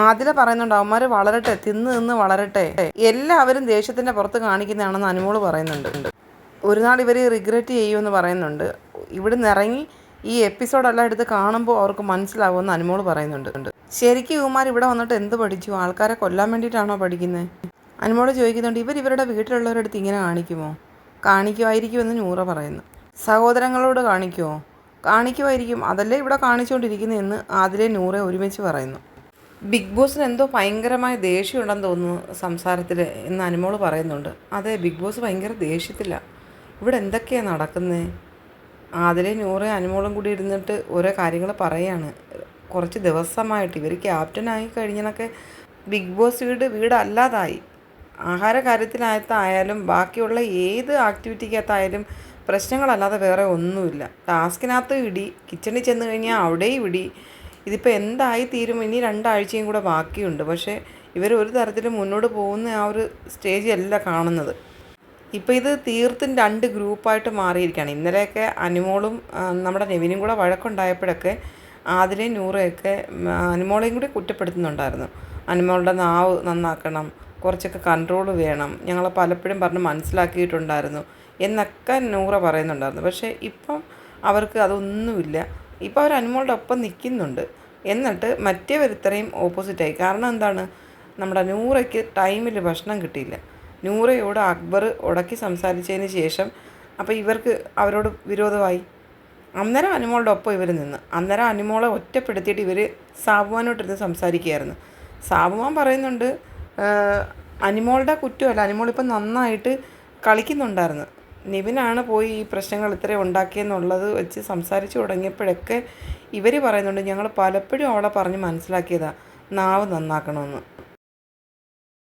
ആതില പറയുന്നുണ്ട് അവന്മാർ വളരട്ടെ തിന്ന് തിന്ന് വളരട്ടെ. എല്ലാവരും ദേഷ്യത്തിന്റെ പുറത്ത് കാണിക്കുന്നതാണെന്ന് അനുമോൾ പറയുന്നുണ്ട്. ഒരു നാൾ ഇവർ റിഗ്രറ്റ് ചെയ്യുമെന്ന് പറയുന്നുണ്ട്. ഇവിടുന്ന് ഇറങ്ങി ഈ എപ്പിസോഡെല്ലാം എടുത്ത് കാണുമ്പോൾ അവർക്ക് മനസ്സിലാവുമെന്ന് അനുമോൾ പറയുന്നുണ്ട്. ശരിക്കും ഇവന്മാർ ഇവിടെ വന്നിട്ട് എന്ത് പഠിച്ചു? ആൾക്കാരെ കൊല്ലാൻ വേണ്ടിയിട്ടാണോ പഠിക്കുന്നത് അനുമോൾ ചോദിക്കുന്നുണ്ട് ഇവർ ഇവരുടെ വീട്ടിലുള്ളവരുടെ അടുത്ത് ഇങ്ങനെ കാണിക്കുമോ? കാണിക്കുമായിരിക്കുമെന്ന് നൂറ പറയുന്നു. സഹോദരങ്ങളോട് കാണിക്കുമോ കാണിക്കുമായിരിക്കും അതല്ലേ ഇവിടെ കാണിച്ചുകൊണ്ടിരിക്കുന്നതെന്ന് ആതിരെ നൂറെ ഒരുമിച്ച് പറയുന്നു. ബിഗ് ബോസിന് എന്തോ ഭയങ്കരമായ ദേഷ്യമുണ്ടെന്ന് തോന്നുന്നു സംസാരത്തിൽ എന്ന് അനുമോൾ പറയുന്നുണ്ട്. അതെ ബിഗ് ബോസ് ഭയങ്കര ദേഷ്യത്തില്ല ഇവിടെ എന്തൊക്കെയാണ് നടക്കുന്നത് അതിലെ നൂറെ അനുമോളും കൂടി ഇരുന്നിട്ട് ഓരോ കാര്യങ്ങൾ പറയാണ്. കുറച്ച് ദിവസമായിട്ട് ഇവർ ക്യാപ്റ്റനായി കഴിഞ്ഞതൊക്കെ ബിഗ് ബോസ് വീട് വീടല്ലാതായി. ആഹാര കാര്യത്തിനകത്തായാലും ബാക്കിയുള്ള ഏത് ആക്ടിവിറ്റിക്കകത്തായാലും പ്രശ്നങ്ങളല്ലാതെ വേറെ ഒന്നുമില്ല. ടാസ്കിനകത്ത് ഇടി കിച്ചണിൽ ചെന്ന് കഴിഞ്ഞാൽ അവിടെയും ഇടി ഇതിപ്പോൾ എന്തായി തീരും? ഇനി രണ്ടാഴ്ചയും കൂടെ ബാക്കിയുണ്ട്. പക്ഷേ ഇവർ ഒരു തരത്തിലും മുന്നോട്ട് പോകുന്ന ആ ഒരു സ്റ്റേജ് അല്ല കാണുന്നത്. ഇപ്പോൾ ഇത് തീർത്തും രണ്ട് ഗ്രൂപ്പായിട്ട് മാറിയിരിക്കുകയാണ് ഇന്നലെയൊക്കെ അനുമോളും നമ്മുടെ നെവിനും കൂടെ വഴക്കുണ്ടായപ്പോഴൊക്കെ ആതിലെ നൂറയൊക്കെ അനുമോളെയും കൂടി കുറ്റപ്പെടുത്തുന്നുണ്ടായിരുന്നു. അനുമോളുടെ നാവ് നന്നാക്കണം കുറച്ചൊക്കെ കൺട്രോൾ വേണം ഞങ്ങൾ പലപ്പോഴും പറഞ്ഞ് മനസ്സിലാക്കിയിട്ടുണ്ടായിരുന്നു എന്നൊക്കെ നൂറ പറയുന്നുണ്ടായിരുന്നു. പക്ഷേ ഇപ്പം അവർക്ക് അതൊന്നുമില്ല. ഇപ്പോൾ അവർ അനുമോളുടെ ഒപ്പം നിൽക്കുന്നുണ്ട് എന്നിട്ട് മറ്റേവരിത്രയും ഓപ്പോസിറ്റായി കാരണം എന്താണ്? നമ്മുടെ നൂറയ്ക്ക് ടൈമിൽ ഭക്ഷണം കിട്ടിയില്ല. നൂറയോട് അക്ബർ ഉടക്കി സംസാരിച്ചതിന് ശേഷം അപ്പോൾ ഇവർക്ക് അവരോട് വിരോധമായി. അന്നേരം അനുമോളുടെ ഒപ്പം ഇവർ നിന്ന്. അന്നേരം അനുമോളെ ഒറ്റപ്പെടുത്തിയിട്ട് ഇവർ സാബുവാനോട്ടിരുന്ന് സംസാരിക്കുകയായിരുന്നു. സാബുമാൻ പറയുന്നുണ്ട് അനിമോളുടെ കുറ്റമല്ല. അനുമോൾ ഇപ്പം നന്നായിട്ട് കളിക്കുന്നുണ്ടായിരുന്നു. നിവിനാണ് പോയി ഈ പ്രശ്നങ്ങൾ ഇത്രയും ഉണ്ടാക്കിയെന്നുള്ളത് വെച്ച് സംസാരിച്ചു തുടങ്ങിയപ്പോഴൊക്കെ ഇവർ പറയുന്നുണ്ട് ഞങ്ങൾ പലപ്പോഴും അവളെ പറഞ്ഞ് മനസ്സിലാക്കിയതാണ് നാവ് നന്നാക്കണമെന്ന്.